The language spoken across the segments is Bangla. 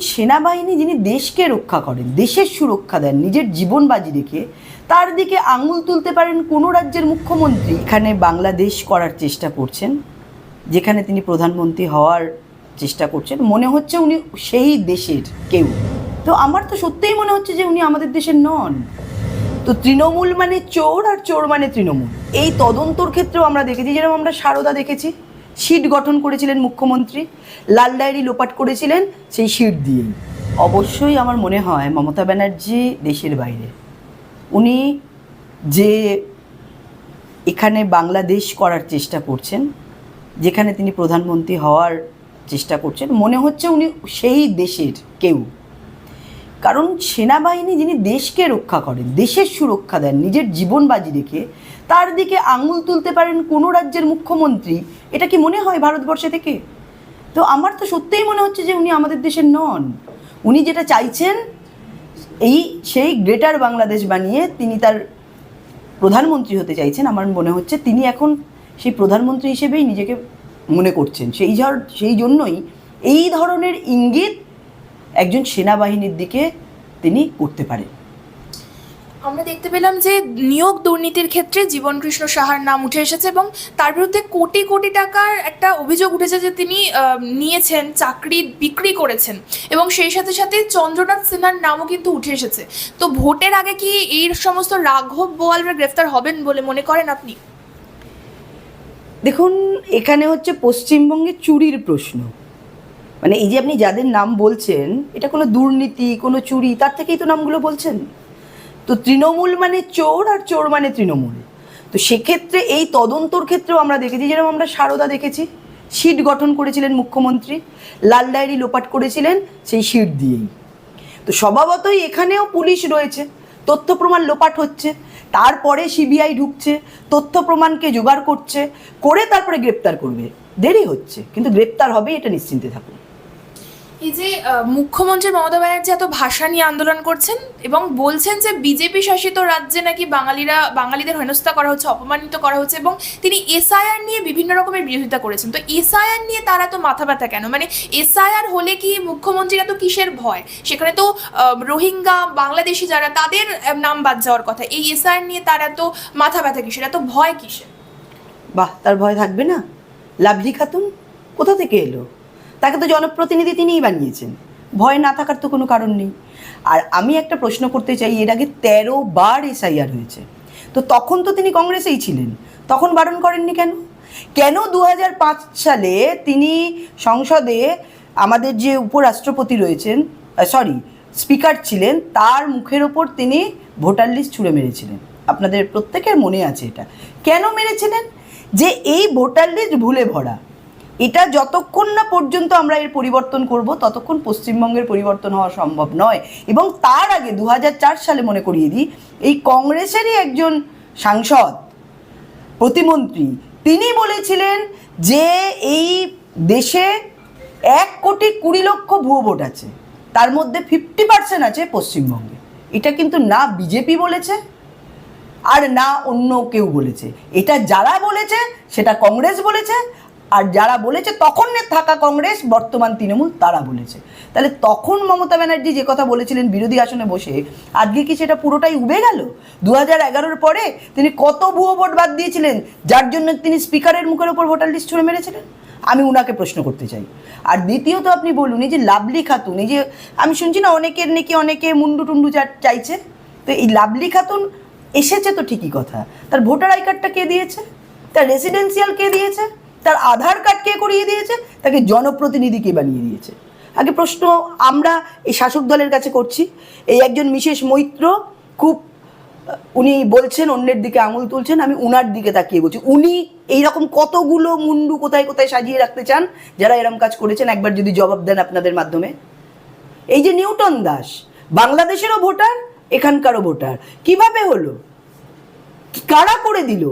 সেনাবাহিনী যিনি দেশকে রক্ষা করেন, দেশের সুরক্ষা দেন, নিজের জীবন বাজি রেখে, তার দিকে আঙুল তুলতে পারেন কোনো রাজ্যের মুখ্যমন্ত্রী? এখানে বাংলাদেশ করার চেষ্টা করছেন, যেখানে তিনি প্রধানমন্ত্রী হওয়ার চেষ্টা করছেন। মনে হচ্ছে উনি সেই দেশের কেউ। তো আমার তো সত্যিই মনে হচ্ছে যে উনি আমাদের দেশের নন। তো তৃণমূল মানে চোর আর চোর মানে তৃণমূল। এই তদন্তর ক্ষেত্রেও আমরা দেখেছি, যেরকম আমরা সারদা দেখেছি সিট গঠন করেছিলেন মুখ্যমন্ত্রী, লাল ডায়েরি লোপাট করেছিলেন সেই সিট দিয়ে। অবশ্যই আমার মনে হয় মমতা ব্যানার্জি দেশের বাইরে। উনি যে এখানে বাংলাদেশ করার চেষ্টা করছেন, যেখানে তিনি প্রধানমন্ত্রী হওয়ার চেষ্টা করছেন, মনে হচ্ছে উনি সেই দেশের কেউ। কারণ সেনাবাহিনী যিনি দেশকে রক্ষা করেন, দেশের সুরক্ষা দেন, নিজের জীবন বাজি রেখে তার দিকে আঙুল তুলতে পারেন কোনো রাজ্যের মুখ্যমন্ত্রী, এটা কি মনে হয় ভারতবর্ষে থেকে? তো আমার তো সত্যিই মনে হচ্ছে যে উনি আমাদের দেশের নন। উনি যেটা চাইছেন, এই সেই গ্রেটার বাংলাদেশ বানিয়ে তিনি তার প্রধানমন্ত্রী হতে চাইছেন, আমার মনে হচ্ছে তিনি এখন সেই প্রধানমন্ত্রী হিসেবেই নিজেকে মনে করছেন। সেই সেই জন্যই এই ধরনের ইঙ্গিত একজন সেনাবাহিনীর দিকে তিনি করতে পারেন। আমরা দেখতে পেলাম যে নিয়োগ দুর্নীতির ক্ষেত্রে জীবন কৃষ্ণ সাহার নাম উঠে এসেছে এবং তার বিরুদ্ধে কোটি কোটি টাকার একটা অভিযোগ উঠেছে যে তিনি নিয়েছেন চাকরি বিক্রি করেছেন এবং সেই সাথে সাথে চন্দ্রনাথ সিনহার নামও কিন্তু উঠে এসেছে। তো ভোটের আগে কি এই সমস্ত রাঘব বোয়ালরা গ্রেফতার হবেন বলে মনে করেন আপনি? দেখুন এখানে হচ্ছে পশ্চিমবঙ্গে চুরির প্রশ্ন। মানে এই যে আপনি যাদের নাম বলছেন, এটা কোনো দুর্নীতি, কোনো চুরি, তার থেকেই তো নামগুলো বলছেন। তো তৃণমূল মানে চোর আর চোর মানে তৃণমূল। তো সেক্ষেত্রে এই তদন্তর ক্ষেত্রেও আমরা দেখেছি, যেরকম আমরা সারদা দেখেছি, সিট গঠন করেছিলেন মুখ্যমন্ত্রী, লাল ডায়েরি লোপাট করেছিলেন সেই সিট দিয়েই। তো স্বভাবতই এখানেও পুলিশ রয়েছে, তথ্য প্রমাণ লোপাট হচ্ছে, তারপরে সিবিআই ঢুকছে, তথ্য প্রমাণকে জোগাড় করছে, করে তারপরে গ্রেপ্তার করবে। দেরি হচ্ছে, কিন্তু গ্রেপ্তার হবে, এটা নিশ্চিন্তে থাকুন। এই যে মুখ্যমন্ত্রী মমতা ব্যানার্জি এত ভাষা নিয়ে আন্দোলন করছেন এবং বলছেন যে বিজেপি শাসিত রাজ্যে নাকি বাঙালিরা, বাঙালিদের হেনস্থা করা হচ্ছে, অপমানিত করা হচ্ছে এবং তিনি এসআইআর নিয়ে বিভিন্ন রকমের বিরোধিতা করেছেন। তো এসআইআর নিয়ে তারা তো মাথা ব্যথা কেন? মানে এসআইআর হলে কি মুখ্যমন্ত্রীরা তো কিসের ভয়? সেখানে তো রোহিঙ্গা, বাংলাদেশি যারা, তাদের নাম বাদ যাওয়ার কথা। এই এসআইআর নিয়ে তারা তো মাথা ব্যথা কিসের? এত ভয় কিসের? বাহ, তার ভয় থাকবে না? লাভলি খাতুন, কোথা থেকে এলো? তাকে তো জনপ্রতিনিধি তিনিই বানিয়েছেন। ভয় না থাকার তো কোনো কারণ নেই। আর আমি একটা প্রশ্ন করতে চাই, এর আগে তেরো বার এসআইআর হয়েছে। তো তখন তো তিনি কংগ্রেসেই ছিলেন। তখন বারণ করেননি কেন? কেন দু সালে তিনি সংসদে আমাদের যে উপরাষ্ট্রপতি রয়েছেন সরি স্পিকার ছিলেন, তার মুখের ওপর তিনি ভোটার লিস্ট ছুঁড়ে মেরেছিলেন। আপনাদের প্রত্যেকের মনে আছে এটা। কেন মেরেছিলেন? যে এই ভোটার লিস্ট ভুলে ভরা। এটা যতক্ষণ না পর্যন্ত আমরা এর পরিবর্তন করব, ততক্ষণ পশ্চিমবঙ্গের পরিবর্তন হওয়া সম্ভব নয়। এবং তার আগে দু হাজার চার সালে মনে করিয়ে দিই, এই কংগ্রেসেরই একজন সাংসদ, প্রতিমন্ত্রী, তিনি বলেছিলেন যে এই দেশে এক কোটি কুড়ি লক্ষ ভুয়ো ভোট আছে, তার মধ্যে ফিফটি পার্সেন্ট আছে পশ্চিমবঙ্গে। এটা কিন্তু না বিজেপি বলেছে, আর না অন্য কেউ বলেছে। এটা যারা বলেছে, সেটা কংগ্রেস বলেছে আর যারা বলেছে তখন থাকা কংগ্রেস, বর্তমান তৃণমূল তারা বলেছে। তাহলে তখন মমতা ব্যানার্জি যে কথা বলেছিলেন বিরোধী আসনে বসে, আজকে কি সেটা পুরোটাই উবে গেল? দু হাজার এগারোর পরে তিনি কত ভুয়ো ভোট বাদ দিয়েছিলেন, যার জন্য তিনি স্পিকারের মুখের ওপর ভোটার লিস্ট ছুঁড়ে মেরেছিলেন? আমি উনাকে প্রশ্ন করতে চাই। আর দ্বিতীয়ত আপনি বলুন, এই যে লাভলি খাতুন, এই যে আমি শুনছি না অনেকের নাকি অনেকে মুন্ডু টুন্ডু চাইছে, তো এই লাভলি খাতুন এসেছে তো ঠিকই কথা, তার ভোটার আই কার্ডটা কে দিয়েছে? তার রেসিডেন্সিয়াল কে দিয়েছে? তার আধার কার্ড কে করিয়ে দিয়েছে? তাকে জনপ্রতিনিধি কে বানিয়ে দিয়েছে? আগে প্রশ্ন আমরা এই শাসক দলের কাছে করছি। এই একজন বিশেষ মৈত্র খুব উনি বলছেন, অন্যের দিকে আঙুল তুলছেন, আমি উনার দিকে তাকিয়ে বলছি। উনি এইরকম কতগুলো মুন্ডু কোথায় কোথায় সাজিয়ে রাখতে চান? যারা এরম কাজ করেছেন, একবার যদি জবাব দেন আপনাদের মাধ্যমে। এই যে নিউটন দাস, বাংলাদেশেরও ভোটার, এখানকারও ভোটার। কীভাবে হলো? কারা করে দিল?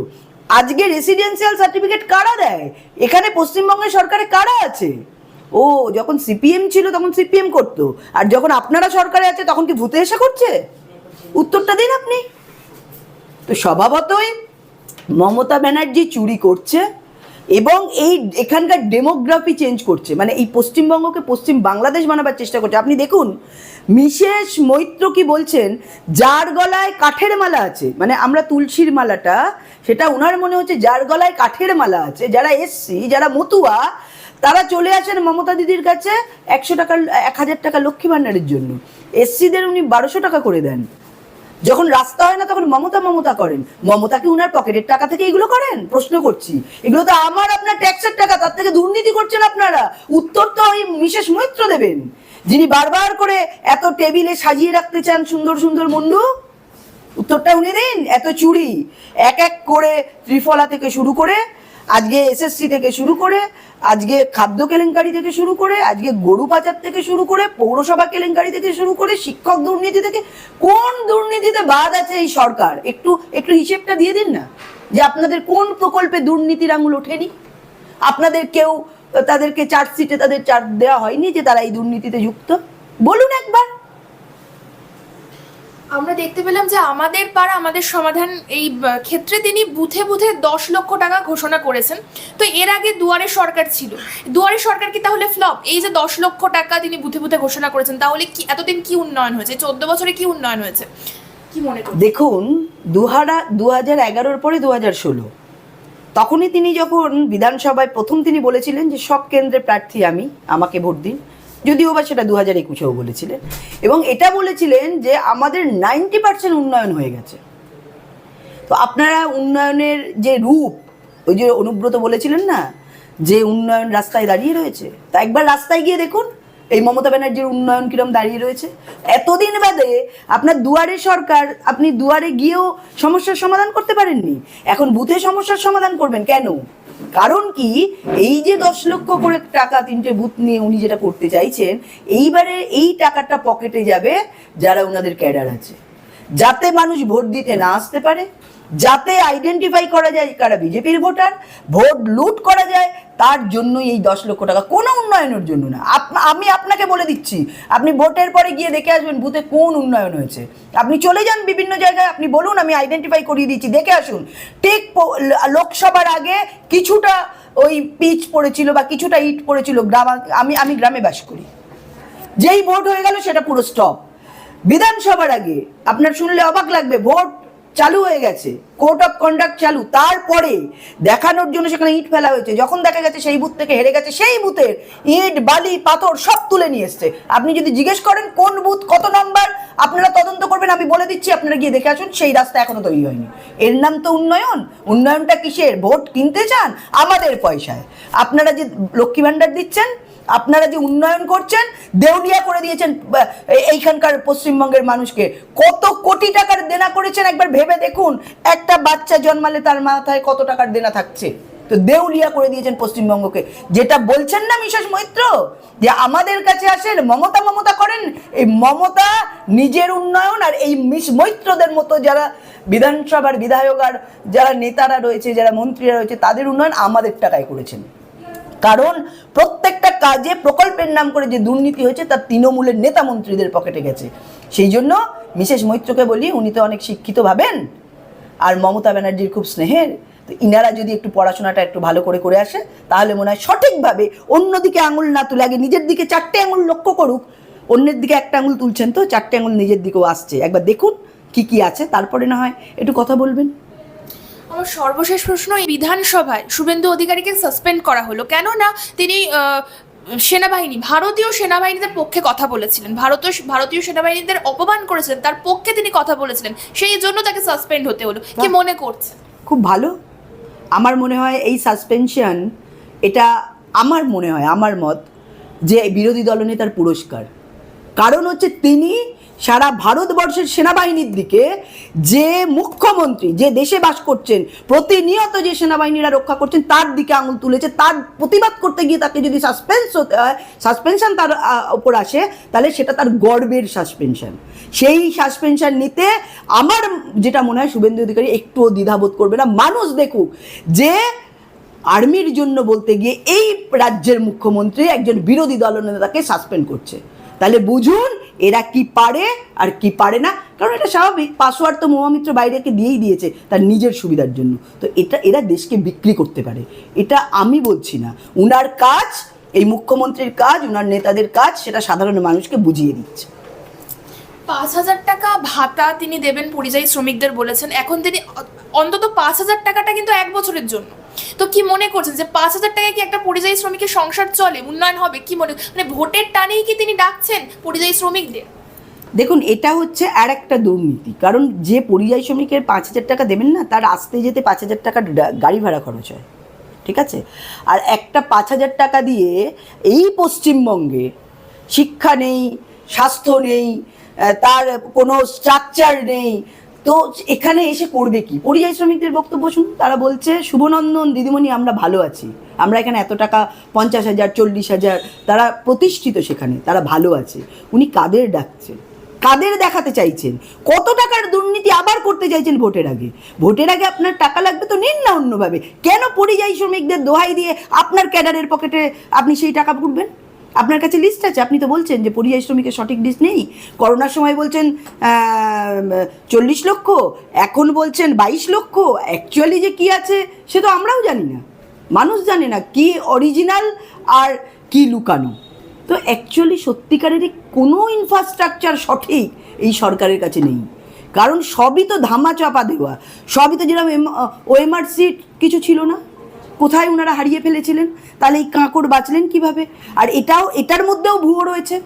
আজকে রেসিডেন্সিয়াল সার্টিফিকেট কারা দেয়? এখানে পশ্চিমবঙ্গের সরকারে কারা আছে? ও, যখন সিপিএম ছিল তখন সিপিএম করতো। আর যখন আপনারা সরকারে আছে, তখন কি ভূতে এসে করছে? উত্তরটা দিন আপনি। তো স্বভাবতই মমতা ব্যানার্জি চুরি করছে। এবং এই এখানকার ডেমোগ্রাফি চেঞ্জ করছে। মানে এই পশ্চিমবঙ্গকে পশ্চিম বাংলাদেশ বানাবার চেষ্টা করছে। আপনি দেখুন মিশেষ মৈত্র কি বলছেন, যার গলায় কাঠের মালা আছে। মানে আমরা তুলসীর মালাটা, সেটা ওনার মনে হচ্ছে যার গলায় কাঠের মালা আছে। যারা এসসি যারা মতুয়া, তারা চলে আসেন মমতা দিদির কাছে একশো টাকার, এক হাজার টাকা লক্ষ্মী ভাণ্ডারের জন্য। এসসিদের উনি বারোশো টাকা করে দেন। যখন রাস্তা হয় না তখন মমতা মমতা করেন। মমতা কি উনার পকেটের টাকা থেকে এগুলো করেন? প্রশ্ন করছি। এগুলো তো আমার আপনার ট্যাক্সের টাকা, তার থেকে দুর্নীতি করছেন আপনারা। উত্তর তো ওই বিশেষ মৈত্র দেবেন। যিনি বারবার করে এত টেবিলে সাজিয়ে রাখতে চান সুন্দর সুন্দর মুন্ডু, উত্তরটা উনি দিন। এত চুরি। এক এক করে ত্রিফলা থেকে শুরু করে আজকে এসএসসি থেকে শুরু করে, আজকে খাদ্য কেলেঙ্কারি থেকে শুরু করে, আজকে গরু পাচার থেকে শুরু করে, পৌরসভা কেলেঙ্কারি থেকে শুরু করে, শিক্ষক দুর্নীতি থেকে, কোন দুর্নীতিতে বাদ আছে এই সরকার? একটু একটু হিসেবটা দিয়ে দিন না, যে আপনাদের কোন প্রকল্পে দুর্নীতির আঙুল ওঠেনি? আপনাদের কেউ, তাদেরকে চার্জশিটে তাদের চার্জ দেওয়া হয়নি যে তারা এই দুর্নীতিতে যুক্ত? বলুন একবার। আমরা দেখতে পেলাম যে আমাদের পাড়া, আমাদের সমাধান এই ক্ষেত্রে তিনি বুথে বুথে দশ লক্ষ টাকা ঘোষণা করেছেন। তো এর আগে দুয়ারে সরকার ছিল। দুয়ারে সরকার কি তাহলে ফ্লপ? এই যে দশ লক্ষ টাকা তিনি বুথে বুথে ঘোষণা করেছেন, তাহলে কি এতদিন কি উন্নয়ন হয়েছে? চোদ্দ বছরে কি উন্নয়ন হয়েছে? কি মনে করেন দেখুন, দুহারা দু হাজার এগারোর পরে দু হাজার ষোলো। তখনই তিনি যখন বিধানসভায় প্রথম তিনি বলেছিলেন যে সব কেন্দ্রে প্রার্থী আমি, আমাকে ভোট দিন। যদিও বা সেটা দু হাজার একুশেও বলেছিলেন। এবং এটা বলেছিলেন যে আমাদের নাইনটি পার্সেন্ট উন্নয়ন হয়ে গেছে। তো আপনারা উন্নয়নের যে রূপ, ওই যে অনুব্রত বলেছিলেন না, যে উন্নয়ন রাস্তায় দাঁড়িয়ে রয়েছে, তা একবার রাস্তায় গিয়ে দেখুন। এই মমতা ব্যানার্জির উন্নয়ন কিরম দাঁড়িয়ে রয়েছে? এতদিন বাদে আপনার দুয়ারে সরকার, আপনি দুয়ারে গিয়েও সমস্যার সমাধান করতে পারেননি। এখন বুথে সমস্যার সমাধান করবেন কেন? কারণ কি, এই যে দশ লক্ষ করে টাকা তিনটে বুথ নিয়ে উনি যেটা করতে চাইছেন, এইবারে এই টাকাটা পকেটে যাবে যারা ওনাদের ক্যাডার আছে। যাতে মানুষ ভোট দিতে না আসতে পারে, যাতে আইডেন্টিফাই করা যায় কারা বিজেপির ভোটার, ভোট লুট করা যায়, তার জন্যই এই দশ লক্ষ টাকা। কোনো উন্নয়নের জন্য না। আমি আপনাকে বলে দিচ্ছি, আপনি ভোটের পরে গিয়ে দেখে আসবেন বুথে কোন উন্নয়ন হয়েছে। আপনি চলে যান বিভিন্ন জায়গায়, আপনি বলুন, আমি আইডেন্টিফাই করিয়ে দিচ্ছি, দেখে আসুন। ঠিক লোকসভার আগে কিছুটা ওই পিচ পড়েছিল বা কিছুটা ইট পড়েছিল গ্রাম আমি আমি গ্রামে বাস করি। যেই ভোট হয়ে গেল, সেটা পুরো স্টপ বিধানসভার আগে আপনার শুনলে অবাক লাগবে, ভোট চালু হয়ে গেছে কোর্ট অফ কন্ডাক্ট চালু, তারপরে দেখানোর জন্য সেখানে ইট ফেলা হয়েছে, যখন দেখা গেছে সেই বুথ থেকে হেরে গেছে, সেই বুথের ইট, বালি, পাথর সব তুলে নিয়ে এসছে। আপনি যদি জিজ্ঞেস করেন কোন বুথ কত নাম্বার, আপনারা তদন্ত করবেন, আমি বলে দিচ্ছি, আপনারা গিয়ে দেখে আসুন, সেই রাস্তা এখনও তৈরি হয়নি। এর নাম তো উন্নয়ন, উন্নয়নটা কিসের? ভোট কিনতে চান? আমাদের পয়সায়। আপনারা যে লক্ষ্মী ভাণ্ডার দিচ্ছেন আপনারা যে উন্নয়ন করছেন, দেউলিয়া করে দিয়েছেন এইখানকার পশ্চিমবঙ্গের মানুষকে। কত কোটি টাকার দেনা করেছেন, একবার ভেবে দেখুন। একটা বাচ্চা জন্মালে তার মাথায় কত টাকার দেনা থাকছে। তো দেউলিয়া করে দিয়েছেন পশ্চিমবঙ্গকে। যেটা বলছেন না মিশেষ মৈত্র, যে আমাদের কাছে আসেন, মমতা মমতা করেন, এই মমতা নিজের উন্নয়ন আর এই মিশ মৈত্রদের মতো যারা বিধানসভার বিধায়ক আর যারা নেতারা রয়েছে, যারা মন্ত্রীরা রয়েছে, তাদের উন্নয়ন আমাদের টাকায় করেছেন। কারণ প্রত্যেকটা কাজে প্রকল্পের নাম করে যে দুর্নীতি হয়েছে তার তৃণমূলের নেতা মন্ত্রীদের পকেটে গেছে। সেই জন্য মিসেস মৈত্রকে বলি, উনি তো অনেক শিক্ষিত ভাবেন, আর মমতা ব্যানার্জির খুব স্নেহের, তো ইনারা যদি একটু পড়াশোনাটা একটু ভালো করে করে আসে, তাহলে মনে হয় সঠিকভাবে অন্যদিকে আঙুল না তুলে, আগে নিজের দিকে চারটে আঙুল লক্ষ্য করুক, অন্যের দিকে একটা আঙুল তুলছেন তো, চারটে আঙুল নিজের দিকেও আসছে। একবার দেখুন কি কি আছে, তারপরে না হয় একটু কথা বলবেন। সর্বশেষ প্রশ্ন এই বিধানসভায় শুভেন্দু অধিকারীকে সাসপেন্ড করা হলো। কেন না তিনি সেনাবাহিনী ভারতীয় সেনাবাহিনীদের পক্ষে কথা বলেছিলেন। ভারতীয় ভারতীয় সেনাবাহিনীদের অপমান করেছিলেন তার পক্ষে তিনি কথা বলেছিলেন। সেই জন্য তাকে সাসপেন্ড হতে হলো। কি মনে করছেন? খুব ভালো। আমার মনে হয় এই সাসপেনশন এটা আমার মনে হয় আমার মত যে বিরোধী দলনেতার পুরস্কার। কারণ হচ্ছে তিনি সারা ভারতবর্ষের সেনাবাহিনীর দিকে যে মুখ্যমন্ত্রী, যে দেশে বাস করছেন, প্রতিনিয়ত যে সেনাবাহিনীরা রক্ষা করছেন, তার দিকে আঙুল তুলেছে, তার প্রতিবাদ করতে গিয়ে তাকে যদি সাসপেন্স হতে হয় সাসপেনশন তার ওপর আসে, তাহলে সেটা তার গর্বের সাসপেনশন সেই সাসপেনশন নিতে আমার যেটা মনে হয় শুভেন্দু অধিকারী একটুও দ্বিধাবোধ করবে না। মানুষ দেখুক যে আর্মির জন্য বলতে গিয়ে এই রাজ্যের মুখ্যমন্ত্রী একজন বিরোধী দলনেতাকে সাসপেন্ড করছে। তাহলে বুঝুন এরা কি পারে আর কি পারে না। কারণ এটা স্বাভাবিক পাসওয়ার্ড তো মহামিত্র বাইরেকে দিয়েই দিয়েছে তার নিজের সুবিধার জন্য। তো এটা, এরা দেশকে বিক্রি করতে পারে। এটা আমি বলছি না। উনার কাজ, এই মুখ্যমন্ত্রীর কাজ, উনার নেতাদের কাজ, সেটা সাধারণ মানুষকে বুঝিয়ে দিচ্ছে। পাঁচ হাজার টাকা ভাতা তিনি দেবেন পরিযায়ী শ্রমিকদের বলেছেন। এখন তিনি অন্তত পাঁচ হাজার টাকাটা কিন্তু এক বছরের জন্য। তো কি মনে করছেন যে পাঁচ হাজার টাকায় কি একটা পরিযায়ী শ্রমিকের সংসার চলে? উন্নয়ন হবে, কি মনে মানে ভোটের টানেই কি তিনি ডাকছেন পরিযায়ী শ্রমিকদের? দেখুন, এটা হচ্ছে আর একটা দুর্নীতি। কারণ যে পরিযায়ী শ্রমিকের পাঁচ হাজার টাকা দেবেন না, তার আসতে যেতে পাঁচ হাজার টাকা গাড়ি ভাড়া খরচ হয়। ঠিক আছে? আর একটা পাঁচ হাজার টাকা দিয়ে এই পশ্চিমবঙ্গে শিক্ষা নেই, স্বাস্থ্য নেই তার কোনো স্ট্রাকচার নেই তো এখানে এসে করবে কি? পরিযায়ী শ্রমিকদের বক্তব্য শুনুন। তারা বলছে, শুভনন্দন, দিদিমণি, আমরা ভালো আছি। আমরা এখানে এত টাকা, পঞ্চাশ হাজার, চল্লিশ হাজার, তারা প্রতিষ্ঠিত সেখানে, তারা ভালো আছে। উনি কাদের ডাকছেন? কাদের দেখাতে চাইছেন? কত টাকার দুর্নীতি আবার করতে চাইছেন ভোটের আগে? ভোটের আগে আপনার টাকা লাগবে তো নিন না অন্যভাবে। কেন পরিযায়ী শ্রমিকদের দোহাই দিয়ে আপনার ক্যাডারের পকেটে আপনি সেই টাকা পুরবেন আপনার কাছে লিস্ট আছে? আপনি তো বলছেন যে পরিযায়ী শ্রমিকের সঠিক লিস্ট নেই। করোনার সময় বলছেন চল্লিশ লক্ষ, এখন বলছেন বাইশ লক্ষ। অ্যাকচুয়ালি যে কি আছে, সে তো আমরাও জানি না। মানুষ জানে না কি অরিজিনাল আর কি লুকানো। তো অ্যাকচুয়ালি সত্যিকারেরই কোনো ইনফ্রাস্ট্রাকচার সঠিক এই সরকারের কাছে নেই। কারণ সবই তো ধামা চাপা দেওয়া। সবই তো যেরকম ওএমআরসি কিছু ছিল না। কোথায় ওনারা হারিয়ে ফেলেছিলেন? তাহলে এই কাঁকড় বাঁচলেন কীভাবে? আর এটাও, এটার মধ্যেও ভুয়ো রয়েছে।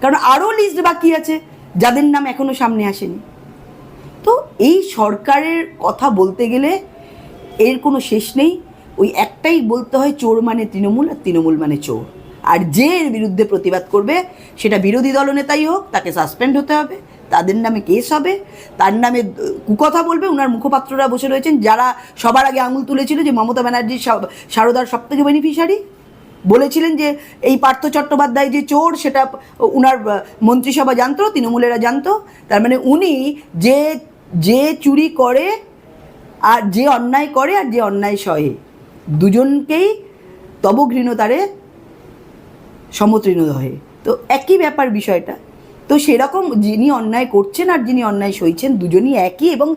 কারণ আরও লিস্ট বাকি আছে, যাদের নাম এখনও সামনে আসেনি। তো এই সরকারের কথা বলতে গেলে এর কোনো শেষ নেই। ওই একটাই বলতে হয়, চোর মানে তৃণমূল আর তৃণমূল মানে চোর। আর যে এর বিরুদ্ধে প্রতিবাদ করবে, সেটা বিরোধী দলনেতাই হোক, তাকে সাসপেন্ড হতে হবে। তাদের নামে কেস হবে, তার নামে কুকথা বলবে ওনার মুখপাত্ররা বসে রয়েছেন, যারা সবার আগে আঙুল তুলেছিল যে মমতা ব্যানার্জির সারদার সব থেকে বেনিফিশিয়ারি বলেছিলেন যে এই পার্থ চট্টোপাধ্যায় যে চোর, সেটা উনার মন্ত্রিসভা জানতো, তৃণমূলেরা জানতো, তার মানে উনি যে যে চুরি করে, আর যে অন্যায় করে, আর যে অন্যায় সহে, দুজনকেই তব ঘৃণতারে সমতৃণ হয়ে। তো একই ব্যাপার বিষয়টা। তো সেরকম যিনি অন্যায় করছেন আর যিনি অন্যায় সইছেন দুজনই একই এবং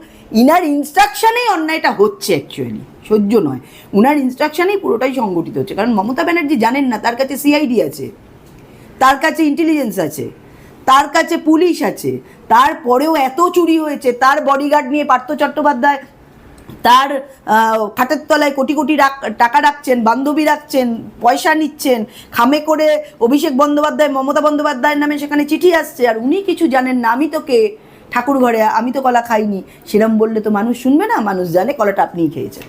ইনার ইনস্ট্রাকশানেই অন্যায়টা হচ্ছে অ্যাকচুয়ালি সহ্য নয়। উনার ইনস্ট্রাকশানেই পুরোটাই সংগঠিত হচ্ছে। কারণ মমতা ব্যানার্জি জানেন না, তার কাছে সিআইডি আছে, তার কাছে ইন্টেলিজেন্স আছে, তার কাছে পুলিশ আছে, তারপরেও এত চুরি হয়েছে, তার বডিগার্ড নিয়ে পার্থ চট্টোপাধ্যায় তার খাটের তলায় কোটি কোটি টাকা রাখছেন, বান্ধবী রাখছেন, পয়সা নিচ্ছেন, খামে করে অভিষেক বন্দ্যোপাধ্যায়, মমতা বন্দ্যোপাধ্যায়ের নামে সেখানে চিঠি আসছে, আর উনি কিছু জানেন না, আমি তোকে ঠাকুর ঘরে আমি তো কলা খাইনি। সেরম বললে তো মানুষ শুনবে না, মানুষ জানে কলাটা আপনিই খেয়েছেন।